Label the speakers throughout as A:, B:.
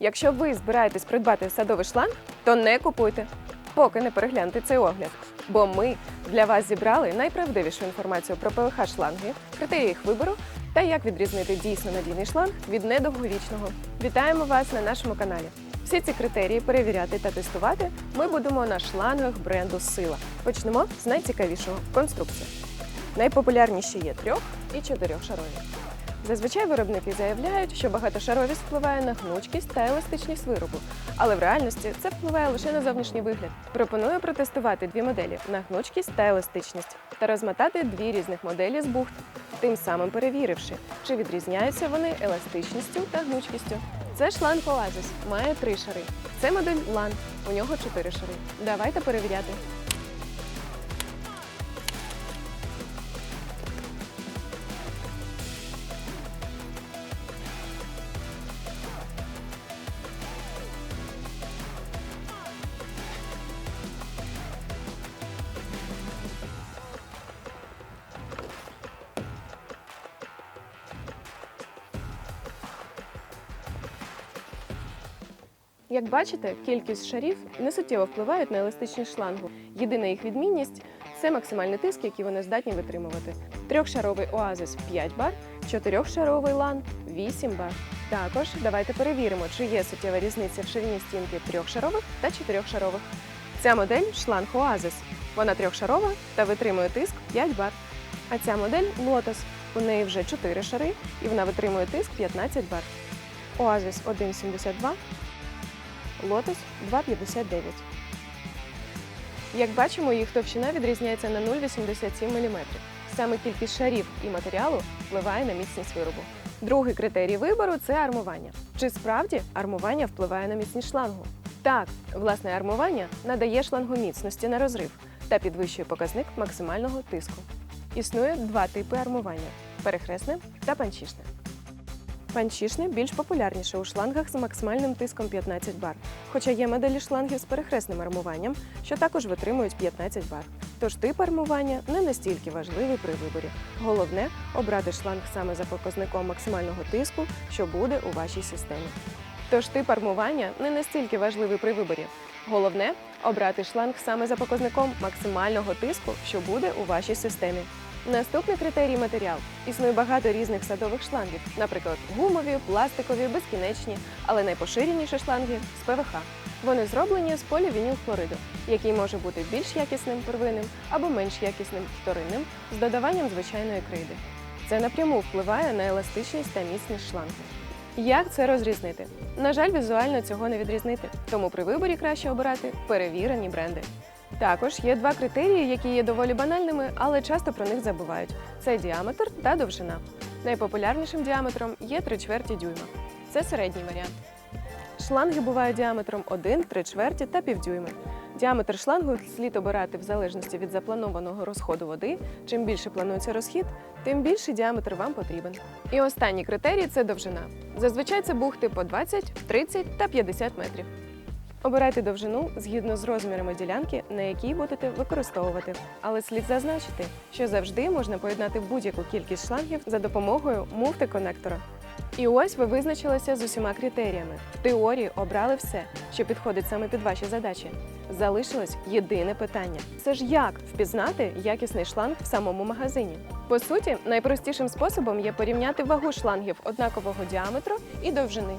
A: Якщо ви збираєтесь придбати садовий шланг, то не купуйте, поки не переглянете цей огляд. Бо ми для вас зібрали найправдивішу інформацію про ПВХ шланги, критерії їх вибору та як відрізнити дійсно надійний шланг від недовговічного. Вітаємо вас на нашому каналі. Всі ці критерії перевіряти та тестувати ми будемо на шлангах бренду Сила. Почнемо з найцікавішого конструкція. Найпопулярніші є трьох і чотирьохшарові. Зазвичай виробники заявляють, що багатошаровість впливає на гнучкість та еластичність виробу, але в реальності це впливає лише на зовнішній вигляд. Пропоную протестувати дві моделі на гнучкість та еластичність та розмотати дві різних моделі з бухт, тим самим перевіривши, чи відрізняються вони еластичністю та гнучкістю. Це шланг Oasis, має три шари. Це модель LAN, у нього чотири шари. Давайте перевіряти. Як бачите, кількість шарів не суттєво впливають на еластичність шлангу. Єдина їх відмінність це максимальний тиск, який вони здатні витримувати. Трьохшаровий Oasis 5 бар, чотирьохшаровий LAN 8 бар. Також давайте перевіримо, чи є суттєва різниця в ширині стінки трьохшарових та чотирьохшарових. Ця модель шланг Oasis. Вона трьохшарова та витримує тиск 5 бар. А ця модель Lotus. У неї вже 4 шари і вона витримує тиск 15 бар. Oasis 1,72 Lotus 2,59. Як бачимо, їх товщина відрізняється на 0,87 мм. Саме кількість шарів і матеріалу впливає на міцність виробу. Другий критерій вибору це армування. Чи справді армування впливає на міцність шлангу? Так, власне армування надає шлангу міцності на розрив та підвищує показник максимального тиску. Існує два типи армування перехресне та панчішне. Панчішне більш популярніше у шлангах з максимальним тиском 15 бар, хоча є моделі шлангів з перехресним армуванням, що також витримують 15 бар. Тож тип армування не настільки важливий при виборі. Головне обрати шланг саме за показником максимального тиску, що буде у вашій системі. Тож тип армування не настільки важливий при виборі. Головне обрати шланг саме за показником максимального тиску, що буде у вашій системі. Наступний критерій матеріал. Існує багато різних садових шлангів, наприклад, гумові, пластикові, безкінечні, але найпоширеніші шланги з ПВХ. Вони зроблені з полівінілхлориду, який може бути більш якісним первинним або менш якісним вторинним з додаванням звичайної крейди. Це напряму впливає на еластичність та міцність шлангу. Як це розрізнити? На жаль, візуально цього не відрізнити, тому при виборі краще обирати перевірені бренди. Також є два критерії, які є доволі банальними, але часто про них забувають: це діаметр та довжина. Найпопулярнішим діаметром є 3 чверті дюйма. Це середній варіант. Шланги бувають діаметром 1, 3 чверті та півдюйми. Діаметр шлангу слід обирати в залежності від запланованого розходу води. Чим більше планується розхід, тим більший діаметр вам потрібен. І останній критерій це довжина. Зазвичай це бухти по 20, 30 та 50 метрів. Обирайте довжину згідно з розмірами ділянки, на якій будете використовувати. Але слід зазначити, що завжди можна поєднати будь-яку кількість шлангів за допомогою мультиконектора. І ось ви визначилися з усіма критеріями. В теорії обрали все, що підходить саме під ваші задачі. Залишилось єдине питання: це ж як впізнати якісний шланг в самому магазині? По суті, найпростішим способом є порівняти вагу шлангів однакового діаметру і довжини.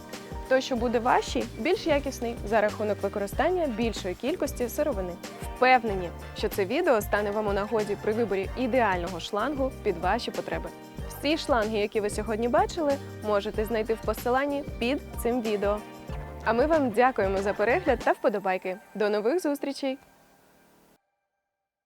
A: Той, що буде вашій, більш якісний за рахунок використання більшої кількості сировини. Впевнені, що це відео стане вам у нагоді при виборі ідеального шлангу під ваші потреби. Всі шланги, які ви сьогодні бачили, можете знайти в посиланні під цим відео. А ми вам дякуємо за перегляд та вподобайки. До нових зустрічей!